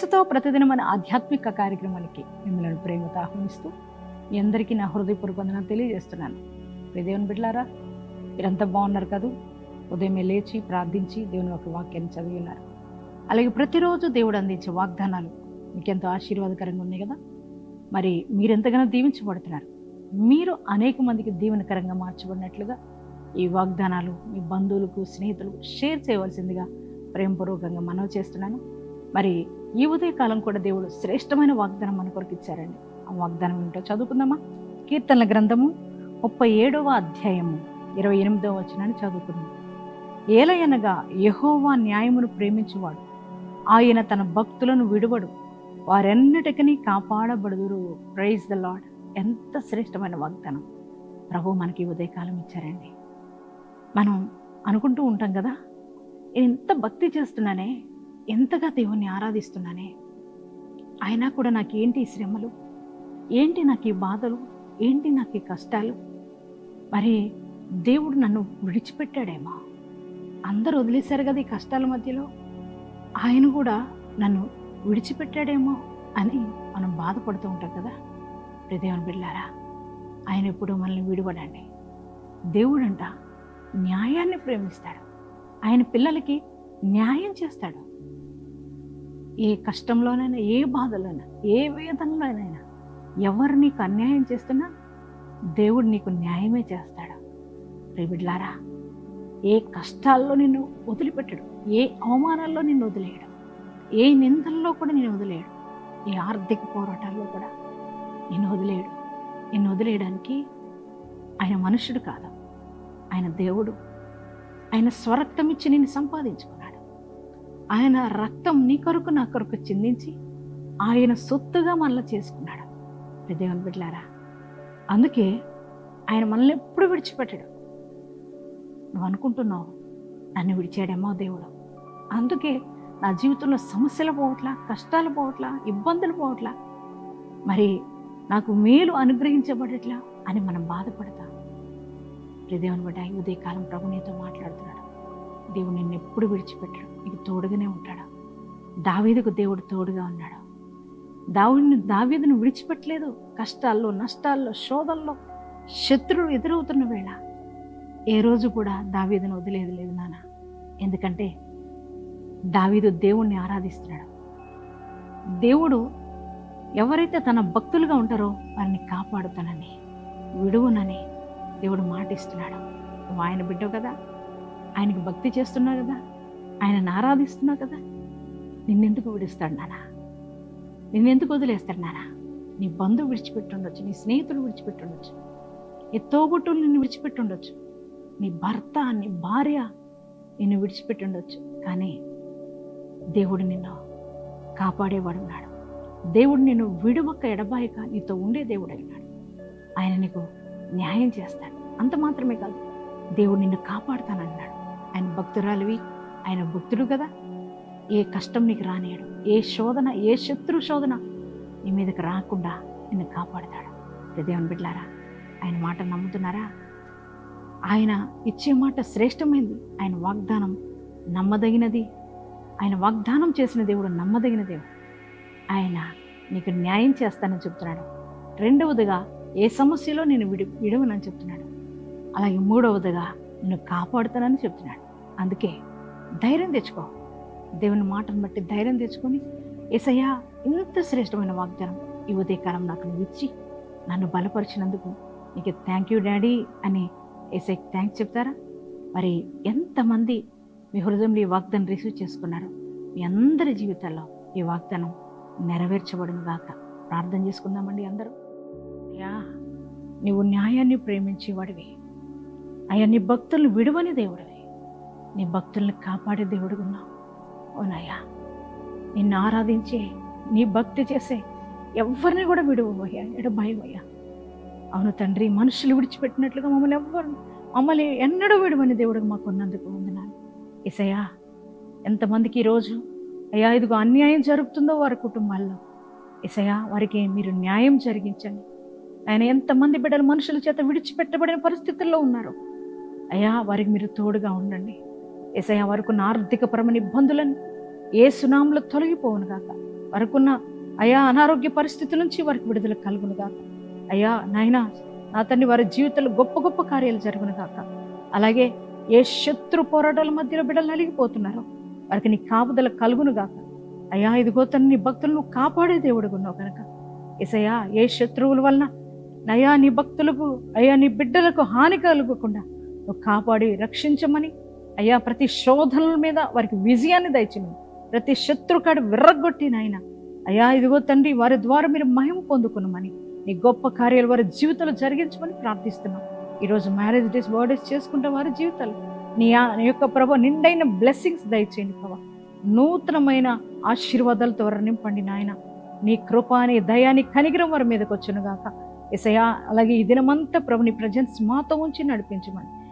యేసుతో ప్రతిదిన మన ఆధ్యాత్మిక కార్యక్రమానికి మిమ్మల్ని ప్రేమతో ఆహ్వానిస్తూ మీ అందరికీ నా హృదయపూర్వక వందనాలు తెలియజేస్తున్నాను. ప్రియ దేవుని బిడ్డలారా మీరంతా బాగున్నారు కదూ? ఉదయమే లేచి ప్రార్థించి దేవుని ఒక వాక్యాన్ని చదివి ఉన్నారు. అలాగే ప్రతిరోజు దేవుడు అందించే వాగ్దానాలు మీకు ఎంతో ఆశీర్వాదకరంగా ఉన్నాయి కదా? మరి మీరెంతగానో దీవించబడుతున్నారు. మీరు అనేక మందికి దీవెనకరంగా మార్చబడినట్లుగా ఈ వాగ్దానాలు మీ బంధువులకు స్నేహితులకు షేర్ చేయవలసిందిగా ప్రేమపూర్వకంగా మనవి చేస్తున్నాను. మరి ఈ ఉదయకాలం కూడా దేవుడు శ్రేష్టమైన వాగ్దానం మన కొరకు ఇచ్చారండి. ఆ వాగ్దానం ఏంటో చదువుకుందామా? కీర్తనల గ్రంథము ముప్పై ఏడవ అధ్యాయము ఇరవై ఎనిమిదవ వచనాన్ని చదువుకుందాం. ఏలయనగా యహోవా న్యాయమును ప్రేమించువాడు. ఆయన తన భక్తులను విడువడు. వారెన్నటికీ కాపాడబడుదురు. ప్రైజ్ ద లాడ్ ఎంత శ్రేష్టమైన వాగ్దానం. ప్రభు మనకి ఈ ఉదయకాలం ఇచ్చారండి. మనం అనుకుంటూ ఉంటాం కదా నేను ఎంత భక్తి చేస్తున్నానే ఎంతగా దేవుణ్ణి ఆరాధిస్తున్నానే? అయినా కూడా నాకేంటి ఏంటి శ్రమలు? ఏంటి నాకు ఈ బాధలు? ఏంటి నాకు ఈ కష్టాలు? మరి దేవుడు నన్ను విడిచిపెట్టాడేమో? అందరూ వదిలేశారు కదా ఈ కష్టాల మధ్యలో? ఆయన కూడా నన్ను విడిచిపెట్టాడేమో అని మనం బాధపడుతూ ఉంటాం కదా? దేవుని బిళ్ళారా ఆయన ఎప్పుడు మనల్ని విడిపడండి. దేవుడంట న్యాయాన్ని ప్రేమిస్తాడు. ఆయన పిల్లలకి న్యాయం చేస్తాడు. ఏ కష్టంలోనైనా ఏ బాధలోనైనా ఏ వేదనలోనైనా ఎవరు నీకు అన్యాయం చేస్తున్నా దేవుడు నీకు న్యాయమే చేస్తాడు. రేబిడ్లారా ఏ కష్టాల్లో నిన్ను వదిలిపెట్టడు ఏ అవమానాల్లో నిన్ను వదిలేయడు ఏ నిందల్లో కూడా నేను వదిలేయడు ఏ ఆర్థిక పోరాటాల్లో కూడా నిన్ను వదిలేయడు. నిన్ను వదిలేయడానికి ఆయన మనుషుడు కాదు ఆయన దేవుడు ఆయన స్వరక్తం ఇచ్చి నేను సంపాదించుకున్నాడు. ఆయన రక్తం నీ కొరకు నా కొరకు చిందించి ఆయన సొత్తుగా మనల్ని చేసుకున్నాడు. దేవుని బిడ్డలారా అందుకే ఆయన మనల్ని ఎప్పుడు విడిచిపెట్టాడు. నువ్వు అనుకుంటున్నావు నన్ను విడిచాడేమో దేవుడు. అందుకే నా జీవితంలో సమస్యలు పోవట్లా కష్టాలు పోవట్లా ఇబ్బందులు పోవట్లా మరి నాకు మేలు అనుగ్రహించబడట్లా అని మనం బాధపడతాం. దేవుని బట్టి ఉదయకాలం ప్రభు నీతో మాట్లాడుతున్నాడు. దేవుడు నిన్ను ఎప్పుడు విడిచిపెట్టాడు. నీకు తోడుగానే ఉంటాడు? దావీదుకు దేవుడు తోడుగా ఉన్నాడు? దావుడిని దావీదును విడిచిపెట్టలేదు. కష్టాల్లో నష్టాల్లో శోధల్లో శత్రువులు ఎదురవుతున్న వేళ ఏ రోజు కూడా దావీదును వదిలేదు లేదు నాన్న. ఎందుకంటే దావీదు దేవుణ్ణి ఆరాధిస్తున్నాడు. దేవుడు ఎవరైతే తన భక్తులుగా ఉంటారో వారిని కాపాడుతానని విడువునని దేవుడు మాటిస్తున్నాడు. ఆయన బిడ్డవు కదా. ఆయనకు భక్తి చేస్తున్నావు కదా ఆయనను ఆరాధిస్తున్నావు కదా నిన్నెందుకు విడుస్తాడు నాన్న నిన్నెందుకు వదిలేస్తాడు నాన్న నీ బంధువు విడిచిపెట్టుండొచ్చు నీ స్నేహితుడు విడిచిపెట్టుండొచ్చు నీ తోబుట్టులు నిన్ను విడిచిపెట్టుండొచ్చు నీ భర్త నీ భార్య నిన్ను విడిచిపెట్టుండొచ్చు కానీ దేవుడు నిన్ను కాపాడేవాడు ఉన్నాడు. దేవుడు నిన్ను విడువక్క ఎడబాయక నీతో ఉండే దేవుడు అయినాడు ఆయన నీకు న్యాయం చేస్తాడు. అంత మాత్రమే కాదు దేవుడు నిన్ను కాపాడుతానన్నాడు. ఆయన భక్తురాలివి. ఆయన భక్తుడు కదా. ఏ కష్టం నీకు రానియడు. ఏ శోధన ఏ శత్రు శోధన నీ మీదకి రాకుండా నిన్ను కాపాడుతాడు. దేవుని బిడ్డారా ఆయన మాట నమ్ముతున్నారా? ఆయన ఇచ్చే మాట శ్రేష్టమైంది. ఆయన వాగ్దానం నమ్మదగినది. ఆయన వాగ్దానం చేసిన దేవుడు నమ్మదగిన దేవుడు. ఆయన నీకు న్యాయం చేస్తానని చెప్తున్నాడు. రెండవదిగా ఏ సమస్యలో నేను విడి విడవనని చెప్తున్నాడు. అలాగే మూడవదిగా నువ్వు కాపాడుతానని చెప్తున్నాడు. అందుకే ధైర్యం తెచ్చుకో. దేవుని మాటను బట్టి ధైర్యం తెచ్చుకొని ఎసయ్యా ఇంత శ్రేష్టమైన వాగ్దానం ఈ ఉదయకాలం నాకు నువ్వు ఇచ్చి నన్ను బలపరిచినందుకు నీకు థ్యాంక్ యూ డాడీ అని ఏసై థ్యాంక్స్ చెప్తారా? మరి ఎంతమంది మీ హృదయంలో ఈ వాగ్దానం రిసీవ్ చేసుకున్నారు మీ అందరి జీవితాల్లో ఈ వాగ్దానం నెరవేర్చబడును గాక. ప్రార్థన చేసుకుందామండి అందరూ. యా నీవు న్యాయాన్ని ప్రేమించేవాడివి. అయ్యా నీ భక్తులను విడువని దేవుడివి. నీ భక్తుల్ని కాపాడే దేవుడుగున్నా ఉన్నావు. అవునయ్యా నిన్ను ఆరాధించే నీ భక్తి చేసే ఎవరిని కూడా విడువయ్యా భయమయ్యా అవును తండ్రి మనుషులు విడిచిపెట్టినట్లుగా మమ్మల్ని ఎవ్వరు మమ్మల్ని ఎన్నడూ విడువని దేవుడికి మాకు ఉన్నందుకు వందనాలు. ఇసయ్యా ఎంతమందికి ఈరోజు అయ్యా ఇదిగో అన్యాయం జరుగుతుందో వారి కుటుంబాల్లో. ఇసయా వారికి మీరు న్యాయం జరిగించండి. ఆయన ఎంతమంది బిడ్డలు మనుషుల చేత విడిచిపెట్టబడిన పరిస్థితుల్లో ఉన్నారు అయ్యా వారికి మీరు తోడుగా ఉండండి. ఏసయ్య వారికున్న ఆర్థికపరమైన ఇబ్బందులను ఏ సునాములు తొలగిపోవును కాక వారికున్న అయా అనారోగ్య పరిస్థితి నుంచి వారికి విడుదల కలుగును గాక. అయ్యా నాయన నా తండ్రి వారి జీవితంలో గొప్ప గొప్ప కార్యాలు జరుగును గాక. అలాగే ఏ శత్రు పోరాటాల మధ్యలో బిడ్డలు నలిగిపోతున్నారో వారికి నీ కాపుదల కలుగును గాక. అయ్యా ఇదిగో తన్ని నీ భక్తులను కాపాడే దేవుడు ఉన్నావు కనుక ఎసయ్యా ఏ శత్రువుల వలన నయా నీ భక్తులకు అయ్యా నీ బిడ్డలకు హాని కలుగకుండా కాపాడి రక్షించమని. అయ్యా ప్రతి శోధనల మీద వారికి విజయాన్ని దయచమని ప్రతి శత్రుకాడు విర్రగొట్టినాయన అయ్యా ఇదిగో తండ్రి వారి ద్వారా మీరు మహిమ పొందుకున్నామని నీ గొప్ప కార్యాలు వారి జీవితంలో జరిగించమని ప్రార్థిస్తున్నాం. ఈరోజు మ్యారేజ్ డేస్ బర్త్డేస్ చేసుకుంటే వారి జీవితాలు. నీ ఆ- యొక్క ప్రభ నిండైన బ్లెస్సింగ్స్ దయచేయండి ప్రభా. నూతనమైన ఆశీర్వాదాలతో వారు నింపండి నాయన. నీ కృప నీ దయా కనిగిరం వారి మీదకి వచ్చును గాక. ఎసయా అలాగే ఈ దినమంతా ప్రభు నీ ప్రజెన్స్ మాతో ఉంచి నడిపించమని.